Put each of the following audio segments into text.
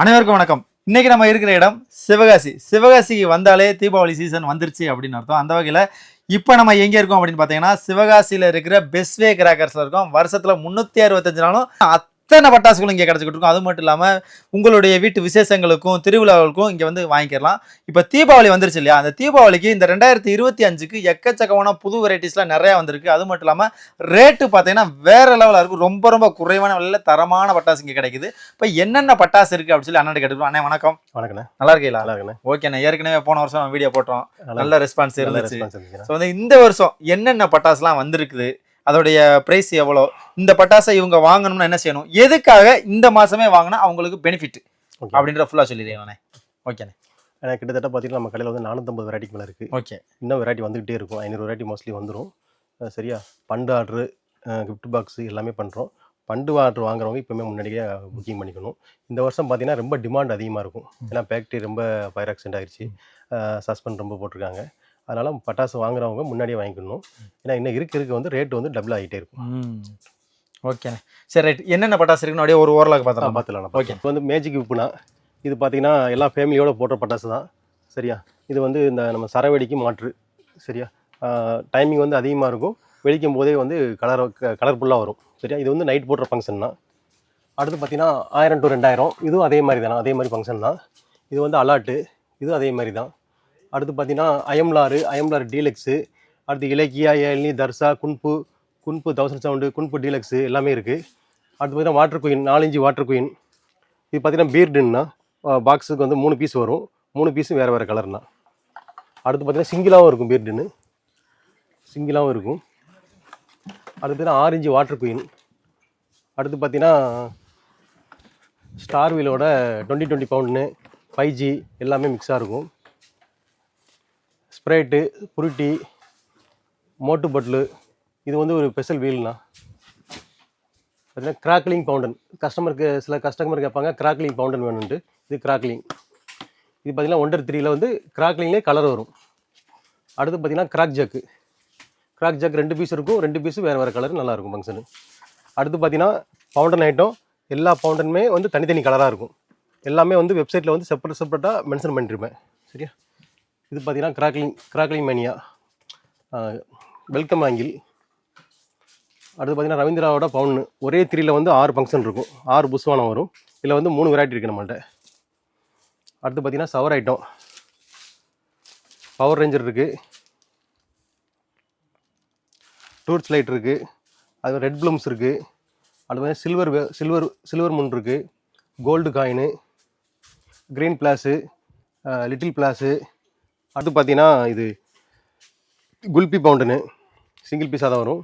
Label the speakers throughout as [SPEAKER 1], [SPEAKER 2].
[SPEAKER 1] அனைவருக்கும் வணக்கம். இன்னைக்கு நம்ம இருக்கிற இடம் சிவகாசி. சிவகாசிக்கு வந்தாலே தீபாவளி சீசன் வந்துருச்சு அப்படின்னு அர்த்தம். அந்த வகையில் இப்போ நம்ம எங்கே இருக்கோம் அப்படின்னு பார்த்தீங்கன்னா சிவகாசியில் இருக்கிற பெஸ்வே கிராக்கர்ஸில் இருக்கோம். வருஷத்தில் முந்நூற்றி அறுபத்தஞ்சு நாளும் அத்தனை பட்டாசுகளும் இங்கே கிடச்சிக்கிட்டு இருக்கும் அது மட்டும் இல்லாமல் உங்களுடைய வீட்டு விசேஷங்களுக்கும் திருவிழாவுக்கும் இங்கே வந்து வாங்கிக்கலாம். இப்போ தீபாவளி வந்துருச்சு இல்லையா? அந்த தீபாவளிக்கு இந்த ரெண்டாயிரத்தி இருபத்தி அஞ்சுக்கு எக்கச்சக்கமான புது வெரைட்டிஸ்லாம் நிறையா வந்திருக்கு. அது மட்டும் இல்லாமல் ரேட்டு பார்த்தீங்கன்னா வேற லெவலில் இருக்கும். ரொம்ப ரொம்ப குறைவான விலையில் தரமான பட்டாசு இங்கே கிடைக்குது. இப்போ என்னென்ன பட்டாசு இருக்குது அப்படின்னு சொல்லி அண்ணன் கேட்டுக்கிறோம். அண்ணே வணக்கம்.
[SPEAKER 2] வணக்கண்ணே.
[SPEAKER 1] நல்லா இருக்கீங்களா?
[SPEAKER 2] நல்லா இருக்கண்ணே.
[SPEAKER 1] ஓகேண்ணே ஏற்கனவே போன வருஷம் வீடியோ போட்டோம்.
[SPEAKER 2] நல்லா
[SPEAKER 1] ரெஸ்பான்ஸ் இருந்துச்சு. ஸோ வந்து இந்த வருஷம் என்னென்ன பட்டாசுலாம் வந்திருக்குது? அதோடைய ப்ரைஸ் எவ்வளோ? இந்த பட்டாசை இவங்க வாங்கணும்னா என்ன செய்யணும்? எதுக்காக இந்த மாசமே வாங்கினா அவங்களுக்கு பெனிஃபிட் அப்படின்ற ஃபுல்லாக சொல்லிடுறேன் ஓகேண்ணே
[SPEAKER 2] ஏன்னா கிட்டத்தட்ட பார்த்தீங்கன்னா நம்ம கடையில் வந்து நானூற்றம்பது வெரைட்டிக்கு மேலே இருக்குது
[SPEAKER 1] ஓகே
[SPEAKER 2] இன்னும் வெரைட்டி வந்துகிட்டே இருக்கும். ஐநூறு வெரைட்டி மோஸ்ட்லி வந்துடும் சரியா? பண்டு ஆர்டரு கிஃப்ட் பாக்ஸ் எல்லாமே பண்ணுறோம் பண்டு ஆர்டர் வாங்குறவங்க இப்போவுமே முன்னாடியே புக்கிங் பண்ணிக்கணும். இந்த வருஷம் பார்த்தீங்கன்னா ரொம்ப டிமாண்ட் அதிகமாக இருக்கும். ஏன்னா ஃபேக்ட்ரி ரொம்ப ஃபயர் ஆக்சிடென்ட் ஆயிடுச்சு சஸ்பெண்ட் ரொம்ப போட்டிருக்காங்க. அதனால் பட்டாசு வாங்குறவங்க முன்னாடியே வாங்கிக்கணும். ஏன்னா இன்னும் இருக்க இருக்க. வந்து ரேட் வந்து டபுள் ஆகிட்டே இருக்கும்.
[SPEAKER 1] ஓகேண்ணே சரி ரைட் என்னென்ன பட்டாசு இருக்குன்னு அப்படியே ஒரு ஓரலாக பார்த்தலாம்
[SPEAKER 2] பார்த்துலாம்
[SPEAKER 1] ஓகே
[SPEAKER 2] இப்போ வந்து மேஜிக் உப்புனா இது பார்த்தீங்கன்னா எல்லா ஃபேமிலியோட போடுற பட்டாசு தான். சரியா? இது வந்து இந்த நம்ம சரவெடிக்கு மாற்று. சரியா? டைமிங் வந்து அதிகமாக இருக்கும். வெடிக்கும் போதே வந்து கலர் கலர்ஃபுல்லாக வரும். சரியா? இது வந்து நைட் போடுற ஃபங்க்ஷன் தான். அடுத்து பார்த்தீங்கன்னா ஆயிரம் டு ரெண்டாயிரம். இதுவும் அதே மாதிரி தானே? அதே மாதிரி ஃபங்க்ஷன் தான். இது வந்து அலாட்டு இதுவும் அதே மாதிரி தான். அடுத்து பார்த்தீங்கன்னா அயம்லாறு அயம்லாறு டீலக்ஸு அடுத்து இலக்கியா ஏழ்னி தர்சா குன்பு குன்பு தௌசண்ட் சவுண்டு குன்பு டீலக்ஸு எல்லாமே இருக்குது அடுத்து பார்த்தீங்கன்னா வாட்டர் குயின் நாலஞ்சு வாட்டர் குயின் இது பார்த்தீங்கன்னா பீர்டுன்னா பாக்ஸுக்கு வந்து மூணு பீஸ் வரும். மூணு பீஸும் வேறு வேறு கலர்னா அடுத்து பார்த்தீங்கன்னா சிங்கிளாகவும் இருக்கும் பீர்டுன்னு சிங்கிளாகவும் இருக்கும். அடுத்து பார்த்தீங்கன்னா ஆரஞ்சு வாட்டர் குயின் அடுத்து பார்த்தீங்கன்னா ஸ்டார் வீலோட டுவெண்ட்டி டுவெண்ட்டி பவுண்டுன்னு ஃபைவ் ஜி எல்லாமே மிக்ஸாக இருக்கும். ஸ்ப்ரேட்டு புருட்டி மோட்டு பட்லு இது வந்து ஒரு ஸ்பெஷல் வீல்னா. பார்த்தீங்கன்னா கிராக்லிங் பவுண்டன் கஸ்டமருக்கு சில கஸ்டமர் கேட்பாங்க கிராக்லிங் பவுண்டன் வேணுன்ட்டு இது கிராக்லிங் இது பார்த்திங்கன்னா ஒண்டர் த்ரீல வந்து கிராக்லிங்லேயே கலர் வரும். அடுத்து பார்த்தீங்கன்னா கிராக் ஜக்கு கிராக் ஜக் ரெண்டு பீஸ் இருக்கும் ரெண்டு பீஸும் வேறு வேறு கலர் நல்லாயிருக்கும் ஃபங்க்ஷனு அடுத்து பார்த்தீங்கன்னா பவுண்டன் ஐட்டம் எல்லா பவுண்டனுமே வந்து தனித்தனி கலராக இருக்கும். எல்லாமே வந்து வெப்சைட்டில் வந்து செப்பரேட் செப்பரேட்டாக மென்ஷன் பண்ணிருப்பேன். சரியா? இது பார்த்தீங்கன்னா crackling crackling mania welcome angle அடுத்து பார்த்தீங்கன்னா ரவீந்திராவோட பவுன்னு ஒரே த்ரீயில் வந்து ஆறு ஃபங்க்ஷன் இருக்கும். ஆறு புஸ்வானம் வரும். இதில் வந்து மூணு வெரைட்டி இருக்குது நம்மள்ட்ட. அடுத்து பார்த்தீங்கன்னா சவர் ஐட்டம் பவர் ரேஞ்சர் இருக்குது டூர்ச் லைட் இருக்குது அது ரெட் ப்ளூம்ஸ் இருக்குது அடுத்து பார்த்தீங்கன்னா சில்வர் சில்வர் சில்வர் முன் இருக்குது gold coin green flash little flash அடுத்து பார்த்தீங்கன்னா இது குல்பி பவுண்டனு. சிங்கிள் பீஸாக தான் வரும்.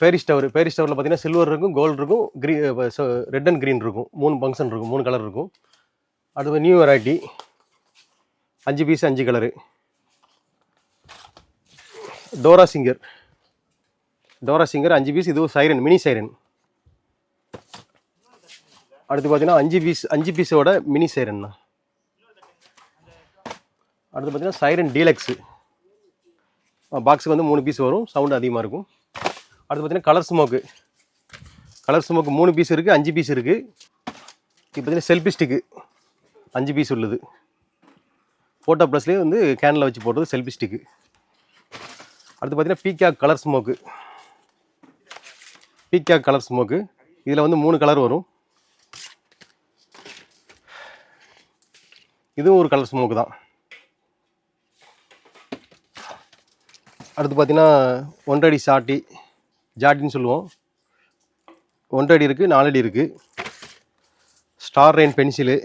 [SPEAKER 2] பேரிஸ் டவர் பேரிஸ் டவரில் பார்த்தீங்கன்னா சில்வர் இருக்கும் கோல்டு இருக்கும் க்ரீ ரெட் அண்ட் க்ரீன் இருக்கும். மூணு ஃபங்க்ஷன் இருக்கும் மூணு கலர் இருக்கும். அடுத்து நியூ வெரைட்டி அஞ்சு பீஸ் அஞ்சு colour Dora singer. Dora singer அஞ்சு பீஸ் இதுவும் சைரன் மினி சைரன் அடுத்து பார்த்தீங்கன்னா அஞ்சு பீஸ் அஞ்சு பீஸோட மினி சைரன்ண்ணா அடுத்து பார்த்தீங்கன்னா சைரன் டீலக்ஸு பாக்ஸுக்கு வந்து மூணு பீஸ் வரும். சவுண்டு அதிகமாக இருக்கும். அடுத்து பார்த்தீங்கன்னா கலர் ஸ்மோக்கு கலர் ஸ்மோக்கு மூணு பீஸ் இருக்குது அஞ்சு பீஸ் இருக்குது இப்போ பார்த்தீங்கன்னா செல்ஃபி ஸ்டிக்கு அஞ்சு பீஸ் உள்ளது. ஃபோட்டோ ப்ளஸ்லேயே வந்து கேனில் வச்சு போடுறது செல்ஃபி ஸ்டிக்கு அடுத்து பார்த்தீங்கன்னா peacock colour smoke peacock colour smoke இதில் வந்து மூணு கலர் வரும். இதுவும் ஒரு கலர் ஸ்மோக்கு தான். அடுத்து பார்த்தீங்கன்னா ஒன்றடி சாட்டி ஜாட்டின்னு சொல்லுவோம். ஒன்றடி இருக்குது நாலடி இருக்குது ஸ்டார் ரெயின் பென்சிலு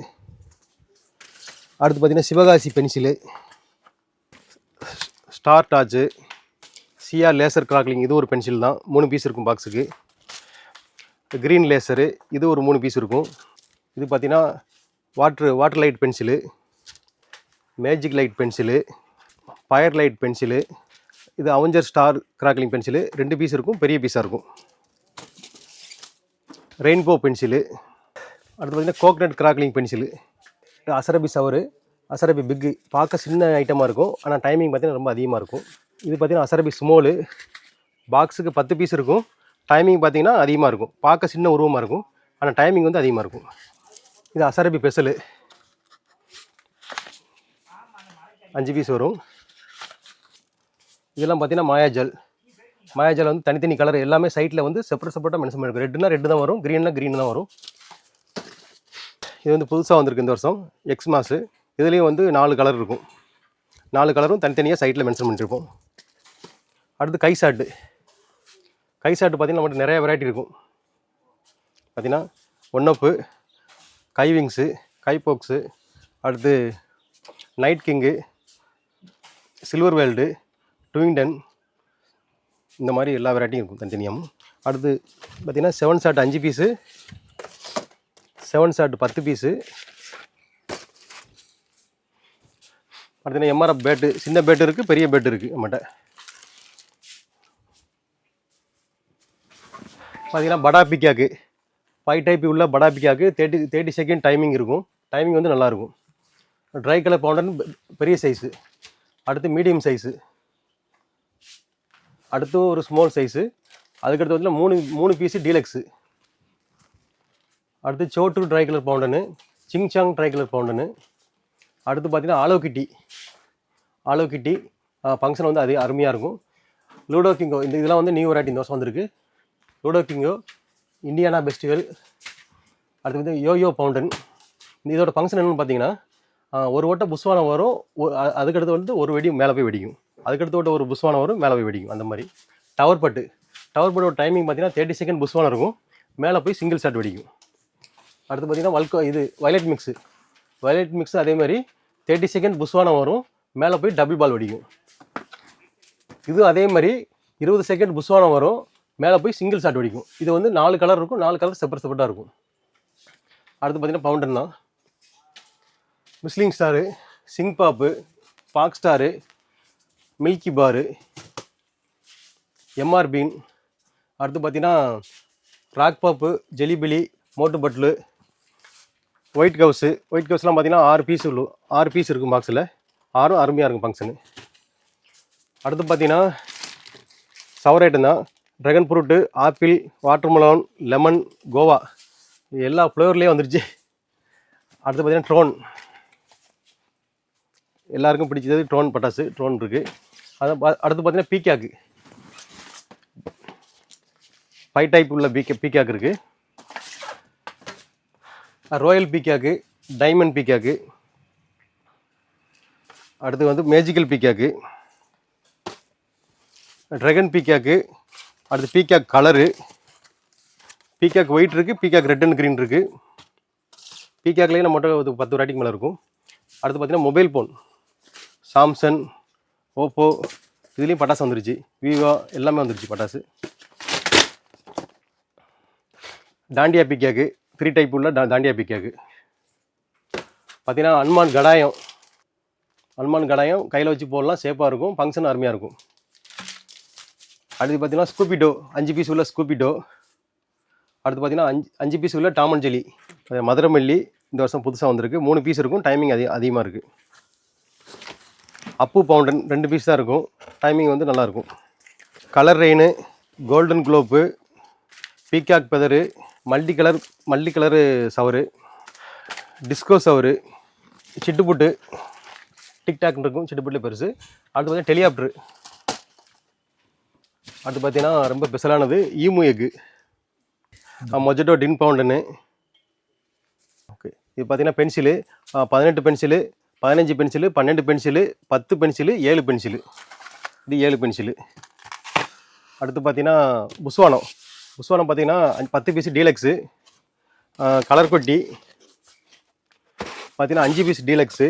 [SPEAKER 2] அடுத்து பார்த்தீங்கன்னா சிவகாசி பென்சிலு ஸ்டார் டாச்சு சியா லேசர் கிராக்லிங் இது ஒரு பென்சில் தான். மூணு பீஸ் இருக்கும் பாக்ஸுக்கு க்ரீன் லேசரு இது ஒரு மூணு பீஸ் இருக்கும். இது பார்த்திங்கன்னா water water light pencil magic light pencil fire light pencil இது அவஞ்சர் ஸ்டார் கிராக்லிங் பென்சிலு ரெண்டு பீஸ் இருக்கும் பெரிய பீஸாக இருக்கும். ரெயின்போ பென்சிலு அடுத்து பார்த்தீங்கன்னா கோக்னட் கிராக்லிங் பென்சிலு அசரபி சவரு அசரபி பிக்கு பார்க்க சின்ன ஐட்டமாக இருக்கும் ஆனால் டைமிங் பார்த்தீங்கன்னா ரொம்ப அதிகமாக இருக்கும். இது பார்த்தீங்கன்னா அசரபி ஸ்மோலு பாக்ஸுக்கு பத்து பீஸ் இருக்கும் டைமிங் பார்த்தீங்கன்னா அதிகமாக இருக்கும் பார்க்க சின்ன உருவமாக இருக்கும் ஆனால் டைமிங் வந்து அதிகமாக இருக்கும். இது அசரபி பெசலு அஞ்சு பீஸ் வரும். இதெல்லாம் பார்த்தீங்கன்னா மாயாஜல். மாயாஜல் வந்து தனித்தனி கலர் எல்லாமே சைட்டில் வந்து செப்பரேட் செப்பரேட்டாக மென்ஷன் பண்ணிருக்கும் ரெட்டுனா ரெட்டு தான் வரும் க்ரீன்னா க்ரீன் தான் வரும். இது வந்து புதுசாக வந்திருக்கு இந்த வருஷம். எக்ஸ் மாஸு இதுலேயும் வந்து நாலு கலர் இருக்கும். நாலு கலரும் தனித்தனியாக சைட்டில் மென்ஷன் பண்ணியிருப்போம் அடுத்து கை சாட்டு கை சாட்டு பார்த்தீங்கன்னா நம்மகிட்ட நிறைய வெரைட்டி இருக்கும். பார்த்தீங்கன்னா ஒன்னப்பு கை விங்ஸு கை போக்ஸு அடுத்து நைட் கிங்கு சில்வர் வேல்டு ட்விங்டன் இந்த மாதிரி எல்லா வெரைட்டியும் இருக்கும் தனித்தனியாகவும் அடுத்து பார்த்திங்கன்னா செவன் ஷாட் அஞ்சு பீஸு செவன் ஷாட் பத்து பீஸு பார்த்தீங்கன்னா எம்ஆர்எஃப் பேட்டு சின்ன பேட்டு இருக்குது பெரிய பேட்டு இருக்குது நம்மகிட்ட. பார்த்தீங்கன்னா படா பிக்காக்கு ஃபைவ் டைப் உள்ள படா பிக்காக்கு தேர்ட்டி தேர்ட்டி செகண்ட் டைமிங் இருக்கும். டைமிங் வந்து நல்லாயிருக்கும் ட்ரை கலர் பவுண்டர்னு பெரிய சைஸு அடுத்து மீடியம் சைஸு அடுத்து ஒரு ஸ்மால் சைஸு அதுக்கடுத்து வந்து மூணு மூணு பீஸு டீலக்ஸு அடுத்து Chhotu dry colour fountain sing song dry colour fountain அடுத்து பார்த்தீங்கன்னா ஆலோ கிட்டி ஆலோ கிட்டி ஃபங்க்ஷன் வந்து அது அருமையாக இருக்கும். லூடோ கிங்கோ இந்த இதெல்லாம் வந்து நியூ வெரைட்டி இந்த வருஷம் வந்திருக்கு லூடோ கிங்கோ இந்தியானா பெஸ்டிவல் அடுத்து வந்து யோயோ பவுண்டன் இந்த இதோட ஃபங்க்ஷன் என்னென்னு பார்த்தீங்கன்னா ஒரு ஓட்ட புஷ்வானம் வரும். அதுக்கடுத்து வந்து ஒரு வெடி மேலே போய் வெடிக்கும். அதுக்கடுத்து விட்ட ஒரு புஸ்வானம் வரும் மேலே போய் வெடிக்கும். அந்த மாதிரி. டவர் பட்டு டவர் பட்டோட டைமிங் பார்த்தீங்கன்னா தேர்ட்டி செகண்ட் புஸ்வானம் இருக்கும். மேலே போய் சிங்கிள் ஷாட் வெடிக்கும். அடுத்து பார்த்தீங்கன்னா வல்கோ இது வயலட் மிக்ஸு வயலட் மிக்ஸ் அதே மாதிரி தேர்ட்டி செகண்ட் புஸ்வானம் வரும். மேலே போய் டபுள் பால் வெடிக்கும். இது அதே மாதிரி இருபது செகண்ட் புஸ்வானம் வரும். மேலே போய் சிங்கிள் ஷாட் வெடிக்கும். இது வந்து நாலு கலர் இருக்கும். நாலு கலர் செப்பரேட் செப்பரேட்டாக இருக்கும். அடுத்து பார்த்தீங்கன்னா பவுண்டன் தான். மிஸ்லிங் ஸ்டாரு சிங் பாப்பு பாக் star milky bar Mr Bean அடுத்து பார்த்தீங்கன்னா ராக் பாப்பு ஜெலிபிலி Motu Patlu white gauss white கவுஸ்லாம் பார்த்தீங்கன்னா ஆறு பீஸ் உள்ள ஆறு பீஸ் இருக்கும் பாக்ஸில் ஆறும் அருமையாக இருக்கும் ஃபங்க்ஷனு அடுத்து பார்த்தீங்கன்னா சவர் ஐட்டம் தான். Dragon fruit apple watermelon lemon guava எல்லா ஃப்ளேவர்லேயும் வந்துருச்சு. அடுத்து பார்த்தீங்கன்னா ட்ரோன் எல்லாருக்கும் பிடிச்சது ட்ரோன் பட்டாசு ட்ரோன் இருக்குது அது அடுத்து பார்த்தீங்கன்னா பீக்காக்கு ஃபைவ் டைப் உள்ள பீக்க பீக்காக் இருக்குது ராயல் பீக்காக்கு டைமண்ட் பீக்காக்கு அடுத்து வந்து மேஜிக்கல் பீக்காக்கு ட்ராகன் பீக்காக்கு அடுத்து பீக்காக் கலரு பீக்காக் ஒயிட் இருக்குது பீக்காக் ரெட் அண்ட் க்ரீன் இருக்குது பீக்காக்லேயே நம்ம மட்டும் பத்து வெரைட்டிக்கு மேலே இருக்கும் அடுத்து பார்த்திங்கன்னா மொபைல் ஃபோன் சாம்சங் ஓப்போ இதுலேயும் பட்டாசு வந்துருச்சு. விவோ எல்லாமே வந்துருச்சு பட்டாசு. டாண்டியா பிக்காக்கு. த்ரீ டைப் உள்ள டா தாண்டியா பிக்காக்கு. பார்த்தீங்கன்னா அனுமான் கடாயம். அனுமான் கடாயம் கையில் வச்சு போடலாம். சேஃபாக இருக்கும். ஃபங்க்ஷன் அருமையாக இருக்கும். அடுத்து பார்த்தீங்கன்னா ஸ்கூபிடோ அஞ்சு பீஸ் உள்ள ஸ்கூபிடோ அடுத்து பார்த்தீங்கன்னா அஞ்சு அஞ்சு பீஸ் உள்ள டாமன் ஜெலி மதுரமல்லி. மதுரை இந்த வருஷம் புதுசாக வந்திருக்கு. மூணு பீஸ் இருக்கும். டைமிங் அதிக அதிகமாக இருக்குது அப்பு பவுண்டன் ரெண்டு பீஸ் தான் இருக்கும். டைமிங் வந்து நல்லாயிருக்கும் colour rain golden globe peacock feather multi colour multi colour shower disco shower சிட்டுப்புட்டு டிக்டாக்னு இருக்கும் சிட்டுப்புட்டில் பெருசு. அடுத்து பார்த்தீங்கன்னா டெலியாப்டரு அடுத்து பார்த்தீங்கன்னா ரொம்ப ஸ்பெஷலானது emu egg mojito tin fountain okay இது பார்த்தீங்கன்னா பென்சிலு பதினெட்டு பென்சிலு பதினஞ்சு பென்சிலு பன்னெண்டு பென்சிலு பத்து பென்சிலு ஏழு பென்சிலு இது ஏழு பென்சிலு அடுத்து பார்த்தீங்கன்னா புஸ்வானம். புஸ்வானம் பார்த்தீங்கன்னா பத்து பீஸ் டீலக்ஸு கலர் கொட்டி. பார்த்தீங்கன்னா அஞ்சு பீஸ் டீலக்ஸு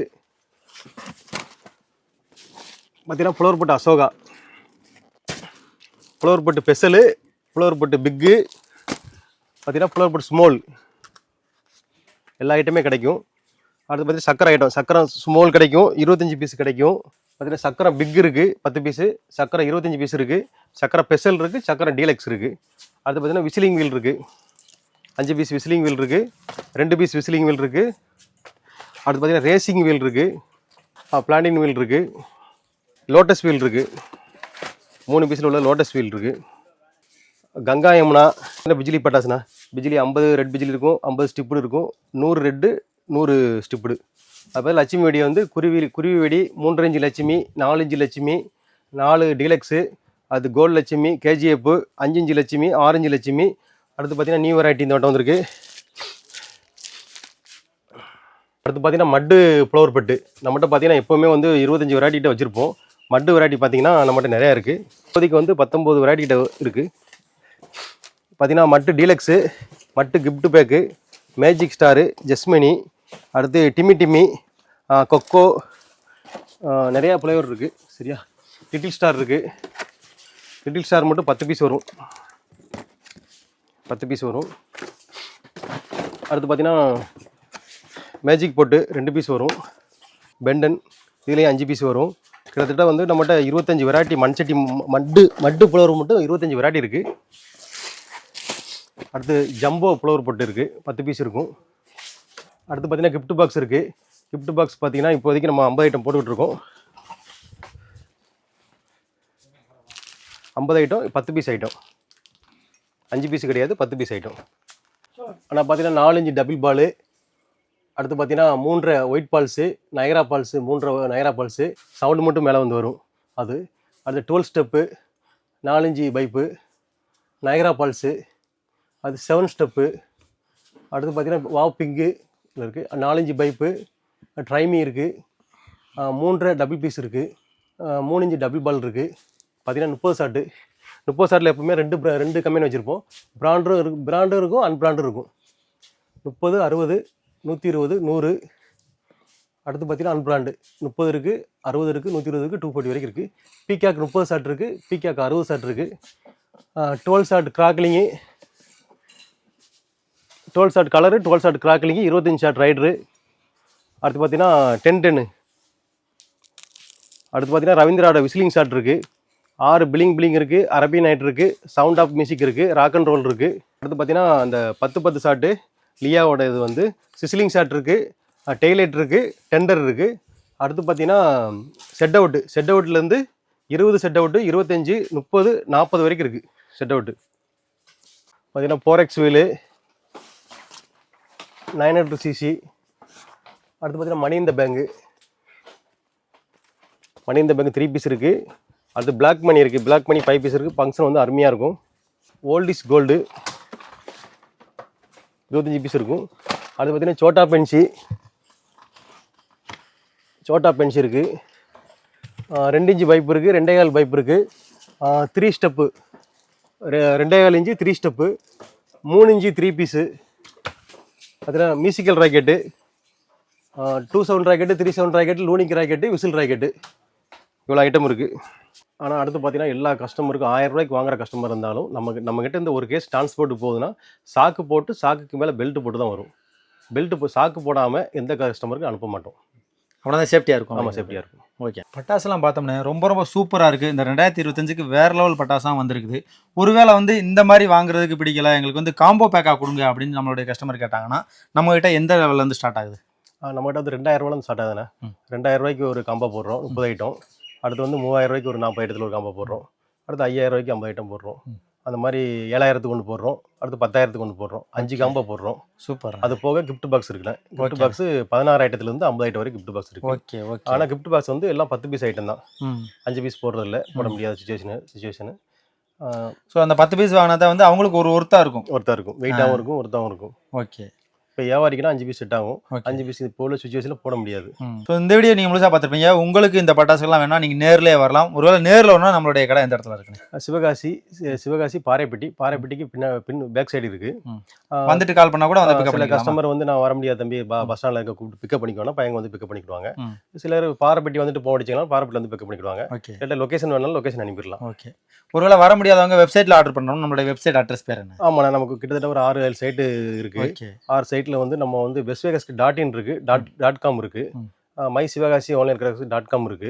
[SPEAKER 2] பார்த்தீங்கன்னா flower pot Ashoka. Flower pot special flower pot big பார்த்தீங்கன்னா ஃப்ளோர் போட்டு ஸ்மால் எல்லா ஐட்டமே கிடைக்கும். அடுத்து பார்த்தீங்கன்னா சக்கரை ஐட்டம் சக்கரை ஸ்மால் கிடைக்கும். இருபத்தஞ்சி பீஸ் கிடைக்கும். பார்த்தீங்கன்னா சக்கரை பிக் இருக்குது பத்து பீஸு சக்கரை இருபத்தஞ்சி பீஸ் இருக்குது சக்கரை பெசல் இருக்குது சக்கரை டீலக்ஸ் இருக்குது அடுத்து பார்த்தீங்கன்னா விசிலிங் வீல் இருக்குது அஞ்சு பீஸ் விசிலிங் வீல் இருக்குது ரெண்டு பீஸ் விசிலிங் வீல் இருக்குது அடுத்து பார்த்தீங்கன்னா ரேசிங் வீல் இருக்குது பிளாண்டிங் வீல் இருக்குது லோட்டஸ் வீல் இருக்குது மூணு பீஸில் உள்ள லோட்டஸ் வீல் இருக்குது கங்கா யமுனா இந்த பிஜிலி பட்டாசுண்ணா? பிஜிலி ஐம்பது ரெட் பிஜிலி இருக்கும். ஐம்பது ஸ்டிப்பு இருக்கும். நூறு ரெட்டு நூறு ஸ்டிப்புடு. அப்போ லட்சுமி வெடி வந்து குருவி குருவி வெடி மூன்று லட்சுமி நாலு லட்சுமி நாலு டீலக்ஸு அது கோல்டு லட்சுமி கேஜிஎஃப் அஞ்சு இன்ச்சு லட்சுமி ஆரஞ்சு லட்சுமி. அடுத்து பார்த்தீங்கன்னா நியூ வெரைட்டி இந்த வட்டம் வந்திருக்கு. அடுத்து பார்த்தீங்கன்னா மட்டு ஃப்ளவர் பட்டு. நம்மகிட்ட பார்த்தீங்கன்னா எப்போவுமே வந்து இருபத்தஞ்சி வெரைட்டிகிட்ட வச்சுருப்போம். மட்டு வெரைட்டி பார்த்திங்கன்னா நம்மகிட்ட நிறையா இருக்குது இப்போதைக்கு வந்து பத்தொம்போது வெரைட்டிகிட்ட இருக்குது பார்த்தீங்கன்னா மட்டு டீலக்ஸு மட்டு கிஃப்ட் பேக்கு மேஜிக் ஸ்டாரு ஜெஸ்மினி அடுத்து டிமி டிமி கொக்கோ நிறையா ஃப்ளேவர் இருக்குது சரியா? லிட்டில் ஸ்டார் இருக்குது லிட்டில் ஸ்டார் மட்டும் பத்து பீஸ் வரும். பத்து பீஸ் வரும். அடுத்து பார்த்தீங்கன்னா மேஜிக் போட்டு ரெண்டு பீஸ் வரும். பெண்டன் இதுலேயும் அஞ்சு பீஸ் வரும். கிட்டத்தட்ட வந்து நம்மகிட்ட இருபத்தஞ்சி வெரைட்டி மண்சட்டி மட்டு மட்டு புலவர் மட்டும் இருபத்தஞ்சி வெரைட்டி இருக்குது அடுத்து ஜம்போ புலவர் பொட்டு இருக்குது பத்து பீஸ் இருக்கும். அடுத்து பார்த்தீங்கன்னா கிஃப்ட் பாக்ஸ் இருக்குது கிஃப்ட் பாக்ஸ் பார்த்தீங்கன்னா இப்போதைக்கு நம்ம ஐம்பது ஐட்டம் போட்டுக்கிட்டுருக்கோம் ஐம்பது ஐட்டம் பத்து பீஸ் ஐட்டம் அஞ்சு பீஸ் கிடையாது பத்து பீஸ் ஐட்டம் ஆனால் பார்த்தீங்கன்னா நாலஞ்சு டபுள் பாலு அடுத்து பார்த்தீங்கன்னா மூன்றரை ஒயிட் பால்ஸு நயரா பால்ஸு மூன்றரை நயரா பால்ஸு சவுண்டு மட்டும் மேலே வந்து வரும். அது. அடுத்து டுவெல் ஸ்டெப்பு நாலஞ்சு பைப்பு நயரா பால்ஸு அது செவன் ஸ்டெப்பு அடுத்து பார்த்தீங்கன்னா வாவ் பிங்கு இருக்குது நாலஞ்சு பைப்பு ட்ரைமி இருக்குது மூன்றரை டபுள் பீஸ் இருக்குது மூணு இன்ச்சு டபுள் பால் இருக்குது பார்த்தீங்கன்னா முப்பது ஷாட்டு முப்பது ஷாட்டில் எப்பவுமே ரெண்டு ரெண்டு கம்பெனி வச்சுருப்போம். பிராண்டும் இருக்கு பிராண்டும் இருக்கும் அன்பிராண்டும் இருக்கும். முப்பது அறுபது நூற்றி இருபது நூறு. அடுத்து பார்த்தீங்கன்னா அன்பிராண்டு. முப்பது இருக்குது அறுபது இருக்குது நூற்றி இருபது இருக்குது டூ ஃபார்ட்டி வரைக்கும் இருக்குது பீகாக் முப்பது ஷாட் இருக்குது பீகாக் அறுபது ஷாட் இருக்குது twelve shot crackling twelve shot colour twelve shot crackling இருபத்தஞ்சி ஷார்ட் ரைடரு அடுத்து பார்த்தீங்கன்னா டென் டென்னு அடுத்து பார்த்தீங்கன்னா ரவீந்திராவோட விசிலிங் ஷாட் இருக்குது ஆறு பிளிங் பிளிங் இருக்குது அரபி நைட் இருக்குது சவுண்ட் ஆஃப் மியூசிக் இருக்குது ராக் அண்ட் ரோல் இருக்குது அடுத்து பார்த்தீங்கன்னா அந்த பத்து பத்து ஷாட்டு லியாவோட இது வந்து சிஸ்லிங் ஷாட் இருக்குது டெய்லைட் இருக்குது டெண்டர் இருக்குது அடுத்து பார்த்தீங்கன்னா செட் அவுட்டு செட் அவுட்லேருந்து இருபது செட் அவுட்டு இருபத்தஞ்சி முப்பது நாற்பது வரைக்கும் இருக்குது செட் அவுட்டு பார்த்தீங்கன்னா போரெக்ஸ் வீலு நைன் ஹண்ட்ரட் சிசி. அடுத்து பார்த்தீங்கன்னா மணி இந்த பேங்கு மணி இந்த பேங்க் த்ரீ பீஸ் இருக்குது அடுத்து பிளாக் மணி இருக்குது பிளாக் மணி ஃபைவ் பீஸ் இருக்குது ஃபங்க்ஷன் வந்து அருமையாக இருக்கும். ஓல்ட் இஸ் கோல்டு இருபத்தஞ்சி பீஸ் இருக்கும். அடுத்து பார்த்தீங்கன்னா சோட்டா பென்சி. சோட்டா பென்சி இருக்குது ரெண்டு இன்ச்சு பைப் இருக்குது ரெண்டே கால் பைப் இருக்குது த்ரீ ஸ்டெப்பு ரெண்டே கால் இன்ச்சு த்ரீ ஸ்டெப்பு மூணு இன்ச்சு த்ரீ பீஸு பார்த்தீங்கன்னா musical rocket two seven rocket three seven rocket லூனிக் rocket whistle rocket இவ்வளோ ஐட்டம் இருக்குது ஆனால் அடுத்து பார்த்தீங்கன்னா எல்லா கஸ்டமருக்கும் ஆயிரம் ரூபாய்க்கு வாங்குற கஸ்டமர் இருந்தாலும் நமக்கு நம்மக்கிட்ட இந்த ஒரு கேஸ் டிரான்ஸ்போர்ட் போகுதுன்னா சாக்கு போட்டு சாக்குக்கு மேலே பெல்ட் போட்டு தான் வரும். பெல்ட் போ சாக்கு போடாமல் எந்த கஸ்டமருக்கும் அனுப்ப மாட்டோம்.
[SPEAKER 1] அப்படின்னா சேஃப்டியாக இருக்கும்.
[SPEAKER 2] ஆமாம் சேஃப்டியாக இருக்கும்.
[SPEAKER 1] ஓகே. பட்டாசுலாம் பார்த்தோம்னா ரொம்ப ரொம்ப சூப்பராக இருக்குது இந்த ரெண்டாயிரத்தி இருபத்தஞ்சுக்கு வேறு லெவல் பட்டாசாக வந்திருக்குது. ஒருவேளை வந்து இந்த மாதிரி வாங்குறதுக்கு பிடிக்கல எங்களுக்கு வந்து காம்போ பேக்காக கொடுங்க அப்படின்னு நம்மளுடைய கஸ்டமர் கேட்டாங்கன்னா நம்மகிட்ட எந்த லெவல்ல இருந்து ஸ்டார்ட் ஆகுது?
[SPEAKER 2] நம்மகிட்ட வந்து ரெண்டாயிரம் ஸ்டார்ட் ஆகுதுண்ணே. ரெண்டாயிரம் ரூபாய்க்கு ஒரு காம்போ போடுறோம் முப்பது ஐட்டம் அடுத்து வந்து மூவாயிரம் ரூபாய்க்கு ஒரு நாற்பது ஐட்டத்தில் ஒரு காம்போ போடுறோம். அடுத்து ஐயாயிரம் ரூபாய்க்கு ஐம்பது ஐட்டம் போடுறோம். அந்த மாதிரி ஏழாயிரத்துக்கு ஒன்று போடுறோம். அடுத்து பத்தாயிரத்துக்கு ஒன்று போடுறோம். அஞ்சு காம்போ போடுறோம்.
[SPEAKER 1] சூப்பர்.
[SPEAKER 2] அது போக கிஃப்ட் பாக்ஸ் இருக்குண்ணே கிஃப்ட். பாக்ஸ் பதினாறு ஐட்டத்துலேருந்து ஐம்பது ஐட்டம் வரைக்கும் கிஃப்ட் பாக்ஸ் இருக்கு.
[SPEAKER 1] Okay okay.
[SPEAKER 2] ஆனால் கிஃப்ட் பாக்ஸ் வந்து எல்லாம் பத்து பீஸ் ஐட்டம் தான். அஞ்சு பீஸ் போடுறது இல்ல போட. முடியாத சுச்சுவேஷனு சுச்சுவேஷனு
[SPEAKER 1] ஸோ அந்த பத்து பீஸ் வாங்கினதை வந்து அவங்களுக்கு ஒரு ஒருத்தா இருக்கும்.
[SPEAKER 2] ஒருத்தா இருக்கும். வெயிட்டாகவும் இருக்கும் ஒருத்தாவும் இருக்கும்.
[SPEAKER 1] ஓகே.
[SPEAKER 2] இப்போ வியாபாரிக்குனா அஞ்சு பீஸ் செட் ஆகும். அஞ்சு பீஸ் இப்போ உள்ள சுச்சுவேஷனில் போட முடியாது.
[SPEAKER 1] ஸோ இந்த வீடியோ நீங்கள் முழுசாக பார்த்துருப்பீங்க. உங்களுக்கு இந்த பட்டாசுகள்லாம் வேணா நீங்கள் நேர்லயே வரலாம். ஒருவேளை நேரில் வரணும் நம்மளுடைய கடை எந்த இடத்துல இருக்குன்னு.
[SPEAKER 2] சிவகாசி சிவகாசி பாறைப்பட்டி. பாறைப்பட்டிக்கு பின்ன பின் பேக் சைடு இருக்கு.
[SPEAKER 1] வந்துட்டு கால் பண்ணால் கூட வந்து
[SPEAKER 2] சில கஸ்டமர் வந்து நான் வர முடியாது தம்பி. பஸ் ஸ்டாண்டில் இருக்க கூப்பிட்டு பிக்கப் பண்ணிக்குவாங்க பையங்க வந்து பிக்கப் பண்ணிக்குவாங்க
[SPEAKER 1] ம்.
[SPEAKER 2] சிலர் பாறைப்பட்டி வந்துட்டு போக அடிச்சிங்கன்னா பாறைப்பட்டி வந்து பிக்கப் பண்ணிக்குவாங்க
[SPEAKER 1] ஓகே
[SPEAKER 2] இல்லாட்ட லொகேஷன் வேணாலும் லொகேஷன் அனுப்பிடலாம்.
[SPEAKER 1] ஓகே ஒருவேளை வர முடியாதவங்க வெப்சைட்டில் ஆர்டர் பண்ணணும். நம்மளுடைய வெப்சைட் அட்ரஸ் பேர் என்ன?
[SPEAKER 2] ஆமாண்ணா நமக்கு கிட்டத்தட்ட ஒரு ஆறு ஏழு சைட்டு இருக்கு.
[SPEAKER 1] ஓகே
[SPEAKER 2] ஆறு சைட்டில் வந்து நம்ம வந்து பெஸ்ட் வேகஸ்க்கு டாட் இன் இருக்கு. டாட் டாட் காம் இருக்கு.
[SPEAKER 1] ம்.
[SPEAKER 2] Sivakasi online cracks dot com இருக்கு.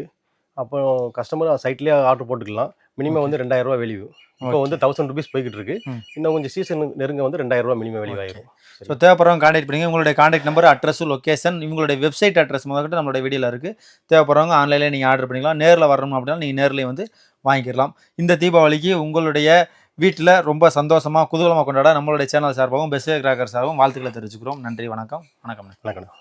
[SPEAKER 2] அப்போ கஸ்டமர் சைட்லேயே ஆர்டர் போட்டுக்கலாம். மினிமம் வந்து ரெண்டாயிரம் ரூபாய் வெளியூ இப்போ வந்து தௌசண்ட் ருபீஸ் போய்கிட்டு இருக்கு. இன்னும் கொஞ்சம் சீசன் நெருங்க வந்து ரெண்டாயிரம் ரூபாய் மினிமம் வெளியூ ஆயிரும்.
[SPEAKER 1] ஸோ தேவைப்படுறவங்க கான்டாக்ட் பண்ணுங்க உங்களுடைய கான்டாக்ட் நம்பர் அட்ரஸ் லொகேஷன் இவங்களுடைய வெப்சைட் அட்ரஸ் முதல்கிட்ட நம்மளுடைய வீடியோவில் இருக்குது தேவைப்படுறவங்க ஆன்லைனில் நீங்கள் ஆர்டர் பண்ணிக்கலாம். நேரில் வரணும் அப்படின்னா நீங்கள் நேர்லேயே வந்து வாங்கிக்கலாம். இந்த தீபாவளிக்கு உங்களுடைய வீட்டில் ரொம்ப சந்தோஷமாக குதூகலமாக கொண்டாட நம்மளுடைய சேனல் சார்பாகவும் பெஸ்ட் கிராக்கர் சார்பாகவும் வாழ்த்துக்களை தெரிவிச்சுக்கிறோம். நன்றி வணக்கம். வணக்கம்.
[SPEAKER 2] வணக்கம்.